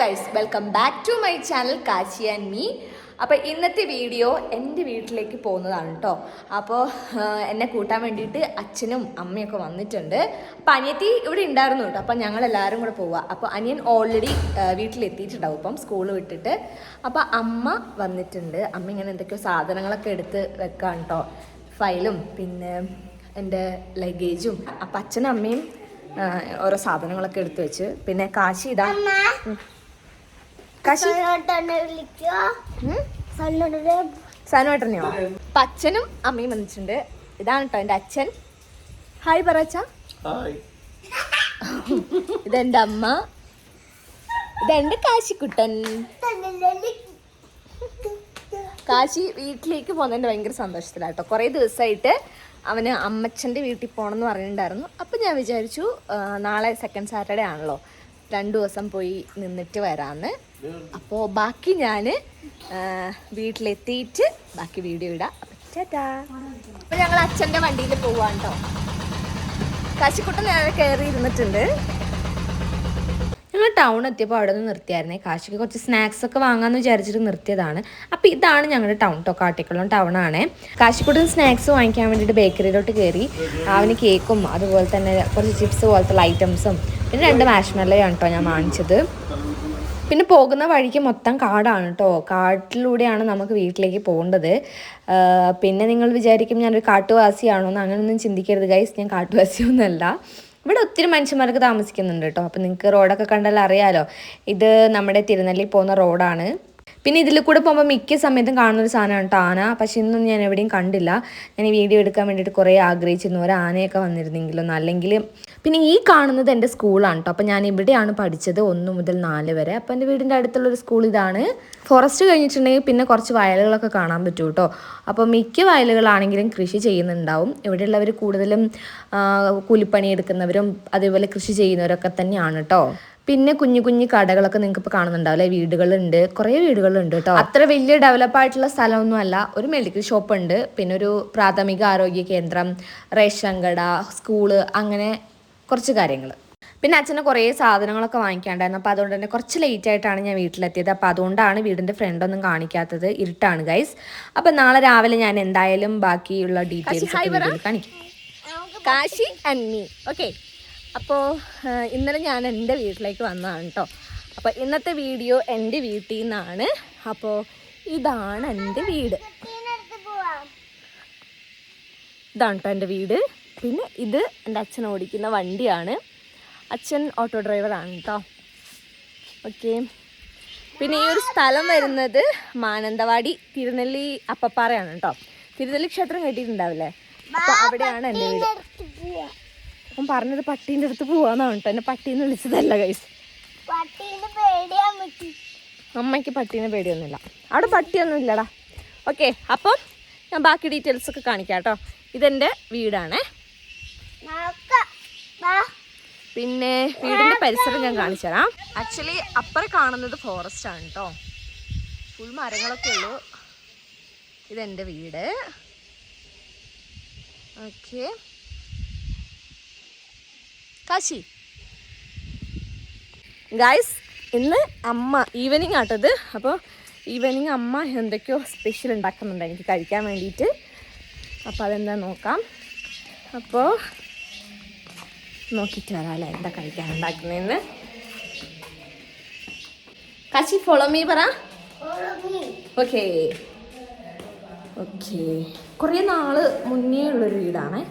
Guys welcome back to my channel Kachi and me അപ്പോൾ ഇന്നത്തെ video എന്റെ വീട്ടിലേക്ക് പോകുന്നതാണ് കേട്ടോ അപ്പോൾ എന്നെ കൂട്ടാൻ വേണ്ടിയിട്ട് അച്ഛനും അമ്മയൊക്കെ വന്നിട്ടുണ്ട്. അപ്പം അനിയത്തി ഇവിടെ ഉണ്ടായിരുന്നു കേട്ടോ അപ്പം ഞങ്ങൾ എല്ലാവരും കൂടെ പോവുക അപ്പോൾ അനിയൻ ഓൾറെഡി വീട്ടിലെത്തിയിട്ടുണ്ടാവും ഇപ്പം സ്കൂൾ വിട്ടിട്ട്. അപ്പോൾ അമ്മ വന്നിട്ടുണ്ട്. അമ്മ ഇങ്ങനെ എന്തൊക്കെയോ സാധനങ്ങളൊക്കെ എടുത്ത് വെക്കാം കേട്ടോ ഫയലും പിന്നെ എന്റെ ലഗേജും അപ്പം അച്ഛനും അമ്മയും ഓരോ സാധനങ്ങളൊക്കെ എടുത്തു വെച്ച്. പിന്നെ കാശി ഇതാ. കാശി? സാനുവേട്ടനെയോ അപ്പൊ അച്ഛനും അമ്മയും വന്നിട്ടുണ്ട്. ഇതാണ് കേട്ടോ എന്റെ അച്ഛൻ. ഹായ് പറച്ച ഹായ്. ഇതെന്റെ അമ്മ. ഇതെന്റെ കാശിക്കുട്ടൻ. കാശി വീട്ടിലേക്ക് പോകുന്നതിന്റെ ഭയങ്കര സന്തോഷത്തിലാട്ടോ കുറേ ദിവസമായിട്ട് അവന് അമ്മച്ചന്റെ വീട്ടിൽ പോകണം എന്ന് പറഞ്ഞിട്ടുണ്ടായിരുന്നു. അപ്പം ഞാൻ വിചാരിച്ചു നാളെ സെക്കൻഡ് സാറ്റർഡേ ആണല്ലോ. രണ്ടു ദിവസം പോയി നിന്നിട്ട് വരാമെന്ന് അപ്പോൾ ബാക്കി ഞാൻ വീട്ടിലെത്തിയിട്ട് ബാക്കി വീഡിയോ ഇടാം. അപ്പം ചേട്ടാ അപ്പം ഞങ്ങൾ അച്ഛന്റെ വണ്ടിയിൽ പോവാണ് കേട്ടോ കാശിക്കുട്ടൻ നേരെ കയറി ഇരുന്നിട്ടുണ്ട്. ഞങ്ങൾ ടൗൺ എത്തിയപ്പോൾ അവിടെ നിന്ന് നിർത്തിയായിരുന്നേ. കാശിക്ക് കുറച്ച് സ്നാക്സ് ഒക്കെ വാങ്ങാമെന്ന് വിചാരിച്ചിട്ട് നിർത്തിയതാണ്. അപ്പോൾ ഇതാണ് ഞങ്ങളുടെ ടൗൺ ടോ കാട്ടിക്കുളം ടൗൺ ആണ്. കാശിക്കുട്ടൻ സ്നാക്സ് വാങ്ങിക്കാൻ വേണ്ടിയിട്ട് ബേക്കറിയിലോട്ട് കയറി. അവന് കേക്കും അതുപോലെ തന്നെ കുറച്ച് ചിപ്സ് പോലത്തെ ഐറ്റംസും പിന്നെ രണ്ട് മാഷ്മെല്ലയാണ് കേട്ടോ ഞാൻ വാങ്ങിച്ചത്. പിന്നെ പോകുന്ന വഴിക്ക് മൊത്തം കാടാണ് കേട്ടോ കാട്ടിലൂടെയാണ് നമുക്ക് വീട്ടിലേക്ക് പോകേണ്ടത്. പിന്നെ നിങ്ങൾ വിചാരിക്കും ഞാനൊരു കാട്ടുവാസിയാണോ എന്ന് അങ്ങനെയൊന്നും ചിന്തിക്കരുത് ഗൈസ് ഞാൻ കാട്ടുവാസിയൊന്നുമല്ല. ഇവിടെ ഒത്തിരി മനുഷ്യന്മാർക്ക് താമസിക്കുന്നുണ്ട് കേട്ടോ അപ്പം നിങ്ങൾക്ക് റോഡൊക്കെ കണ്ടാൽ അറിയാലോ. ഇത് നമ്മുടെ തിരുനെല്ലി പോകുന്ന റോഡാണ് പിന്നെ ഇതിൽ കൂടെ പോകുമ്പോൾ മിക്ക സമയത്തും കാണുന്നൊരു സാധനമാണ് കേട്ടോ ആന പക്ഷെ ഇന്നൊന്നും ഞാൻ എവിടെയും കണ്ടില്ല. ഞാൻ ഈ വീഡിയോ എടുക്കാൻ വേണ്ടിയിട്ട് കുറേ ആഗ്രഹിച്ചിരുന്നു. ഒരു ആനയൊക്കെ വന്നിരുന്നെങ്കിലൊന്നും അല്ലെങ്കിൽ പിന്നെ ഈ കാണുന്നത് എന്റെ സ്കൂളാണ് കേട്ടോ അപ്പോൾ ഞാൻ ഇവിടെയാണ് പഠിച്ചത് ഒന്ന് മുതൽ നാല് വരെ. അപ്പോൾ എന്റെ വീടിന്റെ അടുത്തുള്ളൊരു സ്കൂൾ ഇതാണ്. ഫോറസ്റ്റ് കഴിഞ്ഞിട്ടുണ്ടെങ്കിൽ പിന്നെ കുറച്ച് വയലുകളൊക്കെ കാണാൻ പറ്റും കേട്ടോ അപ്പോൾ മിക്ക വയലുകളാണെങ്കിലും കൃഷി ചെയ്യുന്നുണ്ടാവും. ഇവിടെയുള്ളവർ കൂടുതലും കൂലിപ്പണി എടുക്കുന്നവരും അതേപോലെ കൃഷി ചെയ്യുന്നവരൊക്കെ തന്നെയാണ് കേട്ടോ പിന്നെ കുഞ്ഞു കുഞ്ഞു കടകളൊക്കെ നിങ്ങൾക്ക് ഇപ്പോൾ കാണുന്നുണ്ടാവില്ലേ വീടുകളുണ്ട്. കുറേ വീടുകളുണ്ട് കേട്ടോ അത്ര വലിയ ഡെവലപ്പ് ആയിട്ടുള്ള സ്ഥലമൊന്നും അല്ല ഒരു മെഡിക്കൽ ഷോപ്പ് ഉണ്ട്. പിന്നെ ഒരു പ്രാഥമിക ആരോഗ്യ കേന്ദ്രം റേഷൻ കട സ്കൂൾ അങ്ങനെ കുറച്ച് കാര്യങ്ങൾ പിന്നെ അച്ഛന് കുറേ സാധനങ്ങളൊക്കെ വാങ്ങിക്കാണ്ടായിരുന്നു. അപ്പോൾ അതുകൊണ്ട് തന്നെ കുറച്ച് ലേറ്റ് ആയിട്ടാണ് ഞാൻ വീട്ടിലെത്തിയത്. അപ്പോൾ അതുകൊണ്ടാണ് വീടിന്റെ ഫ്രണ്ടൊന്നും കാണിക്കാത്തത്. ഇരുട്ടാണ് ഗൈസ് അപ്പോൾ നാളെ രാവിലെ ഞാൻ എന്തായാലും ബാക്കിയുള്ള ഡീറ്റെയിൽസ് കാണിക്കും. കാശി ആൻഡ് മീ ഓക്കെ അപ്പോൾ ഇന്നലെ ഞാൻ എന്റെ വീട്ടിലേക്ക് വന്നതാണ് കേട്ടോ അപ്പോൾ ഇന്നത്തെ വീഡിയോ എന്റെ വീട്ടിൽ നിന്നാണ്. അപ്പോൾ ഇതാണ് എന്റെ വീട്. ഇതാണ് കേട്ടോ എന്റെ വീട്. പിന്നെ ഇത് എന്റെ അച്ഛൻ ഓടിക്കുന്ന വണ്ടിയാണ്. അച്ഛൻ ഓട്ടോ ഡ്രൈവറാണ് കേട്ടോ ഓക്കെ. പിന്നെ ഈ ഒരു സ്ഥലം വരുന്നത് മാനന്തവാടി തിരുനെല്ലി അപ്പപ്പാറയാണ് കേട്ടോ തിരുനെല്ലി ക്ഷേത്രം കേട്ടിട്ടുണ്ടാവില്ലേ അപ്പോൾ അവിടെയാണ് എന്റെ വീട്. അവൻ പറഞ്ഞത് പട്ടീന്റെ അടുത്ത് പോവാന്നാണ് കേട്ടോ എന്നെ പട്ടീന്ന് വിളിച്ചതല്ല കൈസ് പറ്റി അമ്മയ്ക്ക് പട്ടീനെ പേടിയൊന്നുമില്ല. അവിടെ പട്ടിയൊന്നും ഇല്ലടാ. ഓക്കെ അപ്പം ഞാൻ ബാക്കി ഡീറ്റെയിൽസ് ഒക്കെ കാണിക്കാം കേട്ടോ. ഇതെന്റെ വീടാണേ. പിന്നെ വീടിന്റെ പരിസരം ഞാൻ കാണിച്ചു തരാം. ആക്ച്വലി അപ്പുറം കാണുന്നത് ഫോറസ്റ്റ് ആണ് കേട്ടോ. ഫുൾ മരങ്ങളൊക്കെ ഉള്ളൂ. ഇതെന്റെ വീട്. ഓക്കെ കാശി. ഗായ്സ് ഇന്ന് അമ്മ ഈവനിങ് ആട്ടത്. അപ്പോൾ ഈവനിങ് അമ്മ എന്തൊക്കെയോ സ്പെഷ്യൽ ഉണ്ടാക്കുന്നുണ്ട് എനിക്ക് കഴിക്കാൻ വേണ്ടിയിട്ട്. അപ്പോൾ അതെന്താ നോക്കാം. അപ്പോൾ നോക്കിയിട്ട് വരാം അല്ലേ എന്താ കഴിക്കാൻ ഉണ്ടാക്കുന്നതെന്ന് കാശി ഫോളോ മീ പറ. ഓക്കേ ഓക്കെ കുറേ നാൾ മുന്നേ ഉള്ളൊരു വീടാണേ.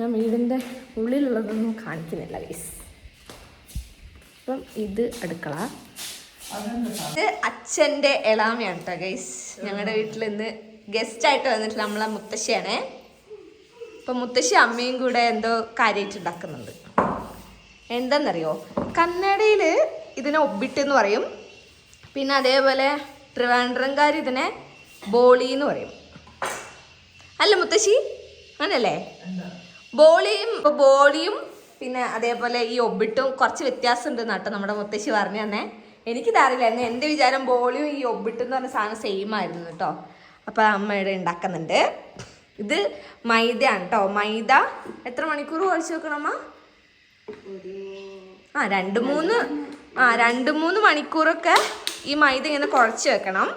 ഞാൻ വീടിന്റെ ഉള്ളിലുള്ളതൊന്നും കാണിക്കുന്നില്ല വീസ് അപ്പം ഇത് അടുക്കള. ഇത് അച്ഛന്റെ എളാമയാണ് കേട്ടോ ഗൈസ് ഞങ്ങളുടെ വീട്ടിൽ ഇന്ന് ഗസ്റ്റ് ആയിട്ട് വന്നിട്ട് നമ്മളെ മുത്തശ്ശിയാണേ. അപ്പം മുത്തശ്ശി അമ്മയും കൂടെ എന്തോ കാര്യമായിട്ട് ഉണ്ടാക്കുന്നുണ്ട്. എന്താണെന്നറിയോ കന്നഡയിൽ ഇതിനെ ഒബിട്ട് എന്ന് പറയും. പിന്നെ അതേപോലെ ട്രിവാൻഡ്രംകാർ ഇതിനെ ബോളി എന്ന് പറയും. അല്ല മുത്തശ്ശി? അങ്ങനല്ലേ? ബോളിയും ബോളിയും പിന്നെ അതേപോലെ ഈ ഒബിട്ടും കുറച്ച് വ്യത്യാസം ഉണ്ട് നട്ടോ നമ്മുടെ മുത്തശ്ശി പറഞ്ഞു തന്നെ. എനിക്കിതറിയില്ലായിരുന്നു എന്റെ വിചാരം ബോളിയും ഈ ഒബിട്ടും എന്ന് പറഞ്ഞ സാധനം സെയിം ആയിരുന്നു കേട്ടോ. അപ്പോൾ അമ്മയുടെ ഉണ്ടാക്കുന്നുണ്ട്. ഇത് മൈദയാണ് കേട്ടോ. മൈദ എത്ര മണിക്കൂർ കുഴച്ച് വെക്കണമ്മ ആ രണ്ട് മൂന്ന് ആ രണ്ട് മൂന്ന് മണിക്കൂറൊക്കെ ഈ മൈദ ഇങ്ങനെ കുഴച്ച് വെക്കണം.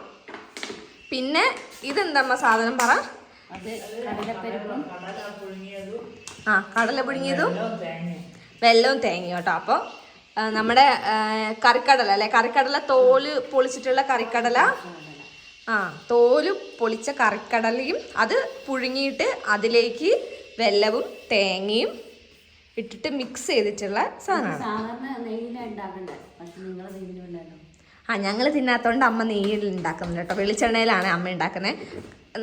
പിന്നെ ഇതെന്താ സാധനം പറ? ആ കടല പുഴുങ്ങിയതും വെല്ലവും തേങ്ങയും കേട്ടോ. അപ്പോൾ നമ്മുടെ കറിക്കടല അല്ലെ? കറിക്കടല തോൽ പൊളിച്ചിട്ടുള്ള കറിക്കടല. ആ തോൽ പൊളിച്ച കറിക്കടലയും അത് പുഴുങ്ങിയിട്ട് അതിലേക്ക് വെല്ലവും തേങ്ങയും ഇട്ടിട്ട് മിക്സ് ചെയ്തിട്ടുള്ള സാധനമാണ്. ആ ഞങ്ങൾ തിന്നാത്തോണ്ട് അമ്മ നെയ്യിൽ ഉണ്ടാക്കുന്നുണ്ട് കേട്ടോ. വെളിച്ചെണ്ണയിലാണ് അമ്മ ഉണ്ടാക്കുന്നത്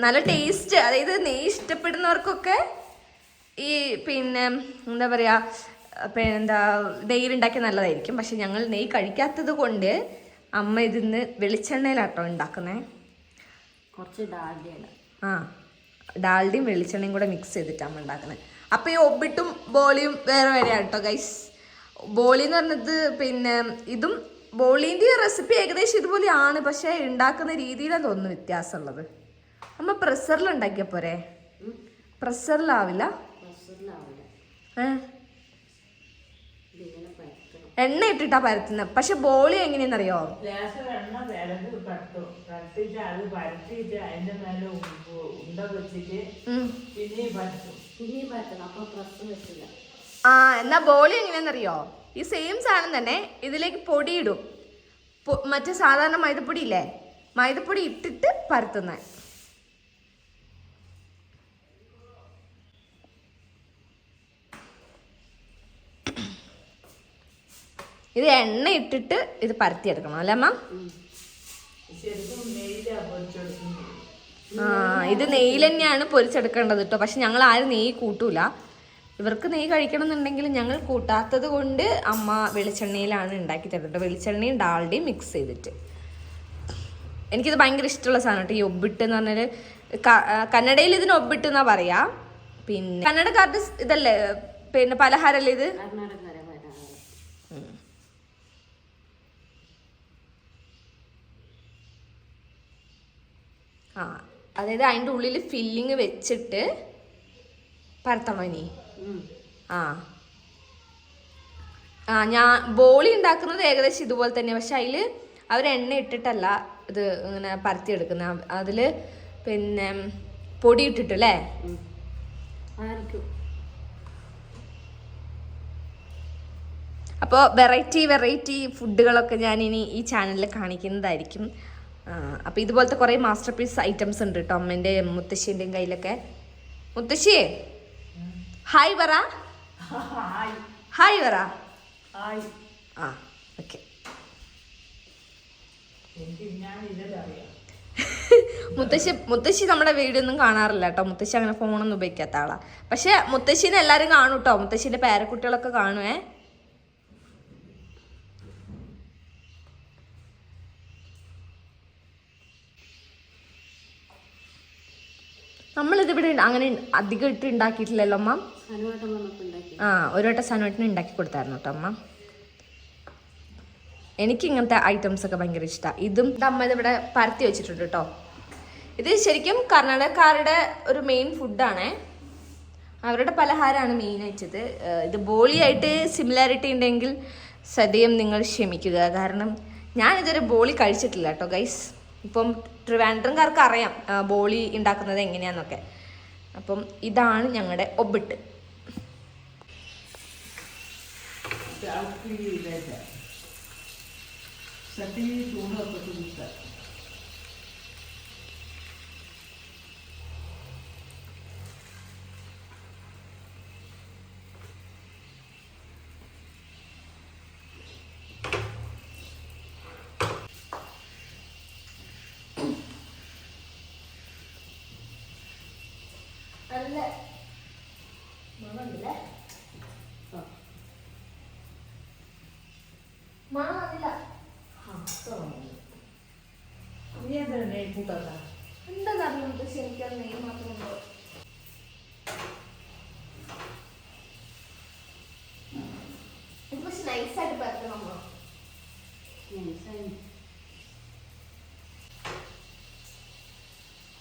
നല്ല ടേസ്റ്റ് അതായത് നെയ്യ് ഇഷ്ടപ്പെടുന്നവർക്കൊക്കെ ഈ പിന്നെ എന്താ പറയാ പിന്നെ എന്താ നെയ്യിലുണ്ടാക്കിയ നല്ലതായിരിക്കും. പക്ഷെ ഞങ്ങൾ നെയ്യ് കഴിക്കാത്തത് കൊണ്ട് അമ്മ ഇതിന്ന് വെളിച്ചെണ്ണയിലാട്ടോ ഉണ്ടാക്കുന്നത് കുറച്ച് ഡാൽഡിയാണ്. ആ ഡാൽഡിയും വെളിച്ചെണ്ണയും കൂടെ മിക്സ് ചെയ്തിട്ടാണ് അമ്മ ഉണ്ടാക്കുന്നത് അപ്പോൾ ഈ ഒബിട്ടും ബോളിയും വേറെ വേറെയാണ് കേട്ടോ ഗൈസ് ബോളി എന്ന് പറഞ്ഞത് പിന്നെ ഇതും ബോളീന്റെ റെസിപ്പി ഏകദേശം ഇതുപോലെയാണ്. പക്ഷേ ഉണ്ടാക്കുന്ന രീതിയിലാണ് തോന്നുന്നു വ്യത്യാസമുള്ളത്. നമ്മൾ പ്രഷറിൽ ഉണ്ടാക്കിയ പോരെ? പ്രഷറിലാവില്ല എണ്ണ ഇട്ടിട്ടാ പരത്തുന്നത് പക്ഷെ ബോളി വെച്ചില്ല ആ എന്നാ ബോളി എങ്ങനെയാണെന്നറിയോ ഈ സെയിം സാധനം തന്നെ ഇതിലേക്ക് പൊടി ഇടും മറ്റേ സാധാരണ മൈദപ്പൊടി ഇല്ലേ മൈദപ്പൊടി ഇട്ടിട്ട് പരത്തുന്ന. ഇത് എണ്ണ ഇട്ടിട്ട് ഇത് പരത്തിയെടുക്കണം അല്ലേ അമ്മ? ആ ഇത് നെയ്യിൽ തന്നെയാണ് പൊരിച്ചെടുക്കേണ്ടത് കേട്ടോ പക്ഷെ ഞങ്ങൾ ആരും നെയ്യ് കൂട്ടൂല. ഇവർക്ക് നെയ്യ് കഴിക്കണം എന്നുണ്ടെങ്കിൽ ഞങ്ങൾ കൂട്ടാത്തത് കൊണ്ട് അമ്മ വെളിച്ചെണ്ണയിലാണ് ഉണ്ടാക്കി തരുന്നത് വെളിച്ചെണ്ണയും ഡാൾഡയും മിക്സ് ചെയ്തിട്ട്. എനിക്കിത് ഭയങ്കര ഇഷ്ടമുള്ള സാധനം കേട്ടോ ഈ ഒബിട്ട് എന്ന് പറഞ്ഞാൽ കന്നഡയിൽ ഇതിന് ഒബിട്ട് എന്നാ പറയാ? പിന്നെ കന്നഡക്കാരുടെ സ് ഇതല്ലേ പിന്നെ പലഹാരല്ലേ ഇത് കർണാടകര പലഹാരം ആ അതായത് അതിന്റെ ഉള്ളിൽ ഫില്ലിങ് വെച്ചിട്ട് പരത്തണോ ഇനി? ആ. ആ ഞാൻ ബോളി ഉണ്ടാക്കുന്നത് ഏകദേശം ഇതുപോലെ തന്നെ പക്ഷെ അതിൽ അവർ എണ്ണ ഇട്ടിട്ടല്ല ഇത് ഇങ്ങനെ പരത്തിയെടുക്കുന്നത്. അതിൽ പിന്നെ പൊടി ഇട്ടിട്ടല്ലേ? അല്ലേ അപ്പോൾ വെറൈറ്റി വെറൈറ്റി ഫുഡുകളൊക്കെ ഞാൻ ഇനി ഈ ചാനലിൽ കാണിക്കുന്നതായിരിക്കും. അപ്പോൾ ഇതുപോലത്തെ കുറേ മാസ്റ്റർ പീസ് ഐറ്റംസ് ഉണ്ട് കേട്ടോ അമ്മേന്റെയും മുത്തശ്ശീന്റെയും കയ്യിലൊക്കെ. മുത്തശ്ശിയെ ഹായ് പറ ഹായ് വറ. പറ ആ ഓക്കെ മുത്തശ്ശി മുത്തശ്ശി നമ്മുടെ വീഡിയോ ഒന്നും കാണാറില്ല കേട്ടോ മുത്തശ്ശി അങ്ങനെ ഫോണൊന്നും ഉപയോഗിക്കാത്ത ആളാണ് പക്ഷെ മുത്തശ്ശീനെ എല്ലാവരും കാണും കേട്ടോ മുത്തശ്ശിന്റെ പേരക്കുട്ടികളൊക്കെ കാണുവേ. നമ്മളിതിവിടെ അങ്ങനെ അധികം ഇട്ട് ഉണ്ടാക്കിയിട്ടില്ലല്ലോ അമ്മ? ആ ഒരു വട്ടം സനുവേട്ടിന് ഉണ്ടാക്കി കൊടുത്തായിരുന്നു കേട്ടോ അമ്മ. എനിക്ക് ഇങ്ങനത്തെ ഐറ്റംസ് ഒക്കെ ഭയങ്കര ഇഷ്ടമാണ് ഇതും അമ്മ ഇതിവിടെ പരത്തി വെച്ചിട്ടുണ്ട് കേട്ടോ ഇത് ശരിക്കും കർണാടകക്കാരുടെ ഒരു മെയിൻ ഫുഡാണേ അവരുടെ പലഹാരമാണ് മെയിൻ ആയിട്ട് ഇത് ബോളിയായിട്ട് സിമിലാരിറ്റി ഉണ്ടെങ്കിൽ സദ്യം നിങ്ങൾ ക്ഷമിക്കുക. കാരണം ഞാനിതൊരു ബോളി കഴിച്ചിട്ടില്ല കേട്ടോ ഗൈസ് ഇപ്പം ട്രിവാൻഡ്രംകാർക്ക് അറിയാം ബോളി ഉണ്ടാക്കുന്നത് എങ്ങനെയാന്നൊക്കെ. അപ്പം ഇതാണ് ഞങ്ങളുടെ ഒബിട്ട്. ചൂടൊക്കെ നല്ല മണമില്ല മണം വന്നില്ല. മാത്രം ഉണ്ടോ? ഇത് പക്ഷെ നൈസായിട്ട് പരത്തണം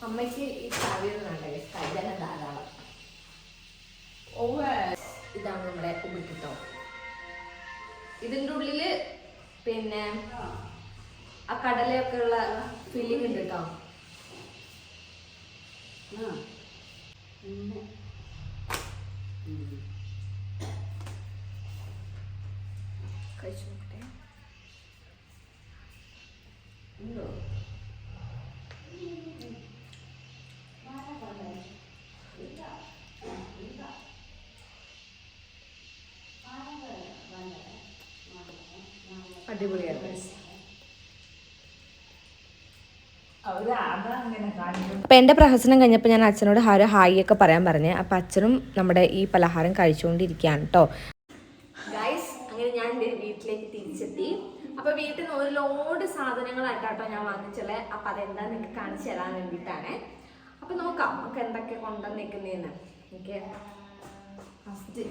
അമ്മയ്ക്ക് ഈ കറിയൊന്നുണ്ടല്ലേ ഇതാണ് നമ്മുടെ ഇതിന്റെ ഉള്ളിൽ പിന്നെ ആ കടലയൊക്കെ ഉള്ള ഫില്ലിംഗ് ഉണ്ട് കേട്ടോ കഴിച്ചു നോക്കട്ടെ ഉണ്ടോ അടിപൊളിയാണ് അപ്പം എന്റെ പ്രഹസനം കഴിഞ്ഞപ്പോൾ ഞാൻ അച്ഛനോട് ഹാരോ ഹായ് ഒക്കെ പറയാൻ പറഞ്ഞു. അപ്പം അച്ഛനും നമ്മുടെ ഈ പലഹാരം കഴിച്ചുകൊണ്ടിരിക്കുകയാണ് കേട്ടോ ഗൈസ് അങ്ങനെ ഞാൻ എന്റെ വീട്ടിലേക്ക് തിരിച്ചെത്തി. അപ്പോൾ വീട്ടിൽ നിന്ന് ഒരു ലോഡ് സാധനങ്ങളായിട്ടാട്ടോ ഞാൻ വാങ്ങിച്ചത് അപ്പം അതെന്താ നിങ്ങൾക്ക് കാണിച്ചു തരാൻ വേണ്ടിയിട്ടാണ്. അപ്പം നോക്കാം നമുക്ക് എന്തൊക്കെ കൊണ്ടുവന്നിരിക്കുന്നതെന്ന് എനിക്ക് ഫസ്റ്റ്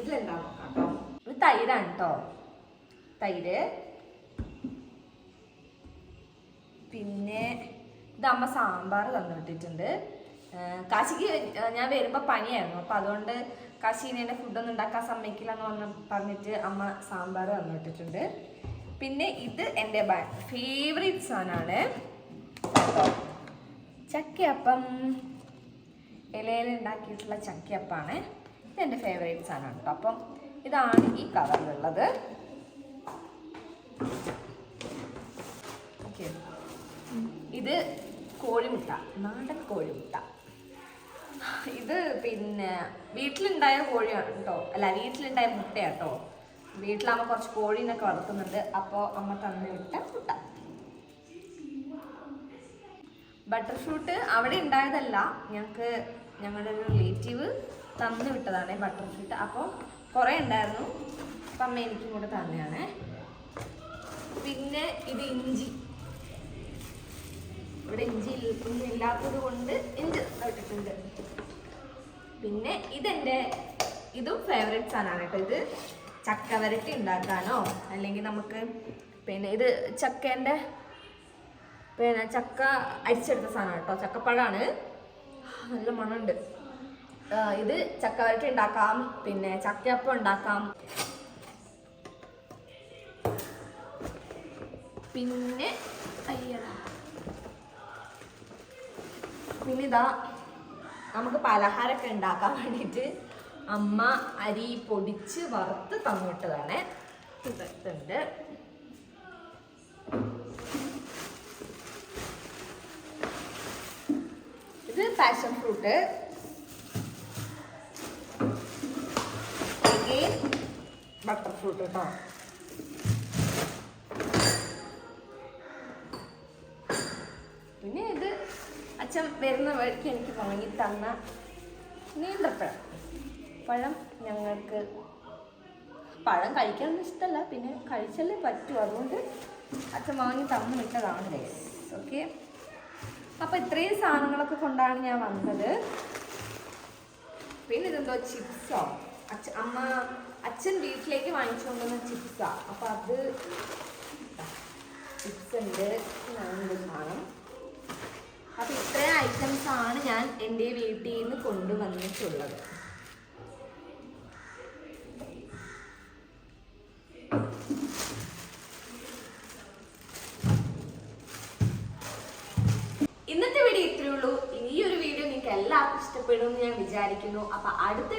ഇതിലെന്താ നോക്കാം കേട്ടോ ഇത് തൈരാണ് കേട്ടോ തൈര്. പിന്നെ ഇത് അമ്മ സാമ്പാർ തന്നു വിട്ടിട്ടുണ്ട്. കാശിക്ക് ഞാൻ വരുമ്പോൾ പനിയായിരുന്നു. അപ്പം അതുകൊണ്ട് കാശിനെ ഫുഡൊന്നും ഉണ്ടാക്കാൻ സമ്മതിക്കില്ല എന്ന് പറഞ്ഞ പറഞ്ഞിട്ട് അമ്മ സാമ്പാർ തന്നു വിട്ടിട്ടുണ്ട്. പിന്നെ ഇത് എന്റെ ഫേവറേറ്റ് സാധനമാണ് ചക്കയപ്പം. ഇലയിൽ ഉണ്ടാക്കിയിട്ടുള്ള ചക്കയപ്പാണ്. ഇത് എന്റെ ഫേവറേറ്റ് സാധനമാണ് കേട്ടോ. അപ്പം ഇതാണ് ഈ കവറിലുള്ളത് ഇത് കോഴിമുട്ട നാടൻ കോഴിമുട്ട. ഇത് പിന്നെ വീട്ടിലുണ്ടായ കോഴിയാണ് കേട്ടോ. അല്ല വീട്ടിലുണ്ടായ മുട്ടയാണ് കേട്ടോ. വീട്ടിലമ്മ കുറച്ച് കോഴീനൊക്കെ വളർത്തുന്നുണ്ട്. അപ്പോൾ അമ്മ തന്നു വിട്ട മുട്ട. ബട്ടർ ഫ്രൂട്ട് അവിടെ ഉണ്ടായതല്ല. ഞങ്ങൾക്ക് ഞങ്ങളുടെ ഒരു റിലേറ്റീവ് തന്നു വിട്ടതാണ് ബട്ടർ ഫ്രൂട്ട് അപ്പോൾ കുറേ ഉണ്ടായിരുന്നു. അപ്പം അമ്മ എനിക്കും കൂടെ തന്നെയാണ്. പിന്നെ ഇത് ഇഞ്ചി. ഇവിടെ ഇഞ്ചി ഒന്നും ഇല്ലാത്തത് കൊണ്ട് ഇഞ്ചി ഇട്ടിട്ടുണ്ട്. പിന്നെ ഇതെന്റെ ഇതും ഫേവറേറ്റ് സാധനമാണ് കേട്ടോ ഇത്. ചക്ക വരട്ടി ഉണ്ടാക്കാനോ? അല്ലെങ്കിൽ നമുക്ക് പിന്നെ ഇത് ചക്കേന്റെ പിന്നെ ചക്ക അരിച്ചെടുത്ത സാധനമാണ് കേട്ടോ ചക്കപ്പഴമാണ്. നല്ല മണമുണ്ട്. ഇത് ചക്ക വരട്ടി ഉണ്ടാക്കാം പിന്നെ ചക്കയപ്പം ഉണ്ടാക്കാം. പിന്നെ അയ്യടാ പിന്നെ ഇതാ നമുക്ക് പലഹാരമൊക്കെ ഉണ്ടാക്കാൻ വേണ്ടിയിട്ട് അമ്മ അരി പൊടിച്ച് വറുത്ത് തന്നിട്ടതാണ്. ഇതുണ്ട്. ഇത് പാഷൻ ഫ്രൂട്ട് ബട്ടർ ഫ്രൂട്ട് കേട്ടോ പിന്നെ ഇത് അച്ഛൻ വരുന്ന വഴിക്ക് എനിക്ക് വാങ്ങി തന്ന നീന്തപ്പഴം പഴം ഞങ്ങൾക്ക് പഴം കഴിക്കാനൊന്നും ഇഷ്ടമല്ല പിന്നെ കഴിച്ചല്ലേ പറ്റൂ. അതുകൊണ്ട് അച്ഛൻ വാങ്ങി തന്നു വിട്ടതാണ് ഗൈസ് ഓക്കെ അപ്പോൾ ഇത്രയും സാധനങ്ങളൊക്കെ കൊണ്ടാണ് ഞാൻ വന്നത്. പിന്നെ ഇതെന്തോ ചിപ്സോ? അച്ഛ അമ്മ അച്ഛൻ വീട്ടിലേക്ക് വാങ്ങിച്ചുകൊണ്ടുവന്ന ചിപ്സാ. അപ്പോൾ അത് ചിപ്സ് ഉണ്ട്. സാധനം. ഐറ്റംസ് ആണ് ഞാൻ എന്റെ വീട്ടിൽ നിന്ന് കൊണ്ടുവന്നിട്ടുള്ളത്. ഇന്നത്തെ വീഡിയോ ഇത്രയേ ഉള്ളൂ. ഈ ഒരു വീഡിയോ നിങ്ങൾക്ക് എല്ലാവർക്കും ഇഷ്ടപ്പെടും എന്ന് ഞാൻ വിചാരിക്കുന്നു. അപ്പൊ അടുത്ത